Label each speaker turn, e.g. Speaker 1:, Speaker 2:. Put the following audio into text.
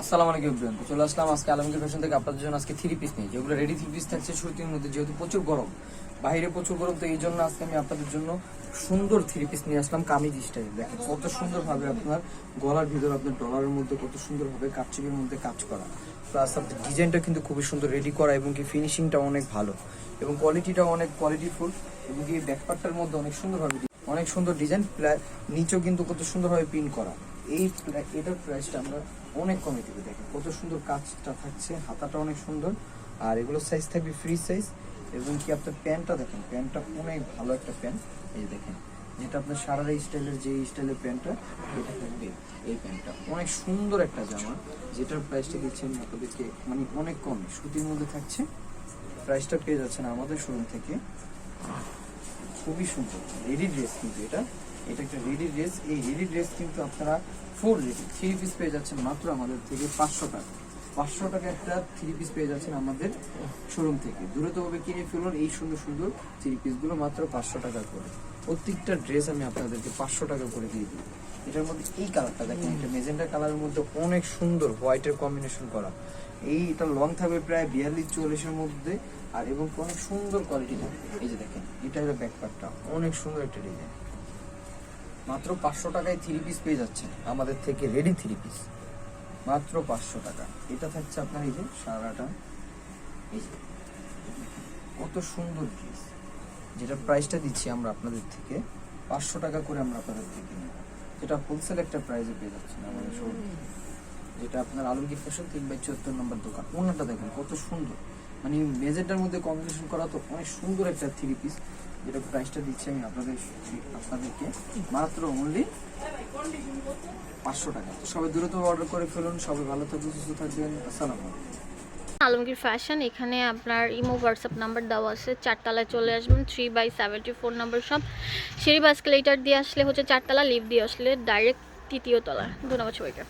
Speaker 1: আসসালামু আলাইকুম তো চলে আসলাম আজকে আলমগীর ফ্যাশন থেকে। আপনাদের জন্য আজকে থ্রি পিস নিয়ে। যেগুলো রেডি থ্রি পিস থাকছে সুতির মধ্যে যেহেতু প্রচুর গরম। বাইরে প্রচুর গরম, তো এই জন্য আজকে আমি আপনাদের জন্য সুন্দর থ্রি পিস নিয়ে আসলাম কামিজ স্টাইল দেখেন কত সুন্দর ভাবে আপনার গলার ভিতর আপনার ডলারের মধ্যে কত সুন্দর ভাবে কাপচিপের মধ্যে কাজ করা। প্লাস আপনার ডিজাইনটা কিন্তু খুবই সুন্দর রেডি করা এবং কি ফিনিশিংটা অনেক ভালো। এবং কোয়ালিটিটা অনেক কোয়ালিটিফুল এবং কি ব্যাকপার্টটার মধ্যে অনেক সুন্দরভাবে অনেক সুন্দর ডিজাইন নিচেও কিন্তু কত সুন্দরভাবে পিন করা। এই এটার প্রাইসটা আমরা অনেক কমে দিবে, দেখেন। কত সুন্দর কাজটা থাকছে, হাতাটা অনেক সুন্দর, আর এগুলো সাইজ থাকবে ফ্রি সাইজ এবং কি আপনার প্যান্টটা দেখেন, প্যান্টটা অনেক ভালো একটা প্যান্ট, এই দেখেন। যেটা আপনার সারারা স্টাইলের, যে স্টাইলের প্যান্টটা, এটা থাকবে এই প্যান্টটা। অনেক সুন্দর একটা জামা, যেটার প্রাইসটা দিচ্ছেন আপনাদেরকে মানে অনেক কম। সুতির মধ্যে থাকছে প্রাইসটা পেয়ে যাচ্ছেন আমাদের শোরুম থেকে। খুবই সুন্দর। রেডি ড্রেস কিন্তু এটা। এটা একটা রেডি ড্রেস এই রেডি ড্রেস কিন্তু আপনারা ফোর রেডি থ্রি পিস পেয়ে যাচ্ছেন মাত্র আমাদের থেকে পাঁচশো টাকা। পাঁচশো টাকা একটা থ্রি পিস পেয়ে যাচ্ছেন আমাদের শোরুম থেকে। দ্রুতভাবে কিনে ফেলুন, এই সুন্দর সুন্দর থ্রি পিসগুলো মাত্র পাঁচশো টাকা করে। প্রত্যেকটা ড্রেস আমি আপনাদেরকে পাঁচশো টাকা করে দিয়ে দিই। এটার মধ্যে এই কালারটা দেখেন, এটা মেজেন্টা কালারের মধ্যে অনেক সুন্দর হোয়াইটের কম্বিনেশন করা। এই এটা লং থাকবে প্রায় বিয়াল্লিশ চল্লিশের মধ্যে আর এবং অনেক সুন্দর কোয়ালিটি থাকবে। এই যে দেখেন, এটা হলো ব্যাকপার্টটা অনেক সুন্দর একটা ডিজাইন মাত্র পাঁচশো টাকায় থ্রি পিস পেয়ে যাচ্ছেন আমাদের থেকে রেডি থ্রি পিস মাত্র পাঁচশো টাকা। এটা থাকছে আপনার এই যে সারাটা। কত সুন্দর ড্রেস যেটা প্রাইসটা দিচ্ছি আমরা আপনাদের থেকে, পাঁচশো টাকা করে আমরা আপনাদের থেকে নিই যেটা হোলসেল একটা প্রাইসে পেয়ে যাচ্ছেন আমাদের যেটা আপনার আলমগীর ফ্যাশন তিন বাই চুয়াত্তর নম্বর দোকান। ওনারটা দেখেন কত সুন্দর। মানে মেজেন্টার মধ্যে কম্বিনেশন করা তো অনেক সুন্দর একটা থ্রি পিস যেটা প্রাইসটা দিচ্ছি আমি আপনাদের, আপনাদেরকে। মাত্র অনলি পাঁচশো টাকা। সবাই দ্রুত অর্ডার করে ফেলুন, সবাই ভালো থাকবেন, সুস্থ থাকবেন। আসসালামু
Speaker 2: আলমগীর ফ্যাশন এখানে আপনার ইমো হোয়াটসঅ্যাপ নাম্বার দেওয়া আছে। চারতলায় চলে আসবেন three by seventy four number সব সিঁড়ি বাস্কেলেটার দিয়ে আসলে হচ্ছে চারতলা লিফট দিয়ে আসলে ডাইরেক্ট তৃতীয় তলা। ধন্যবাদ সবাইকে।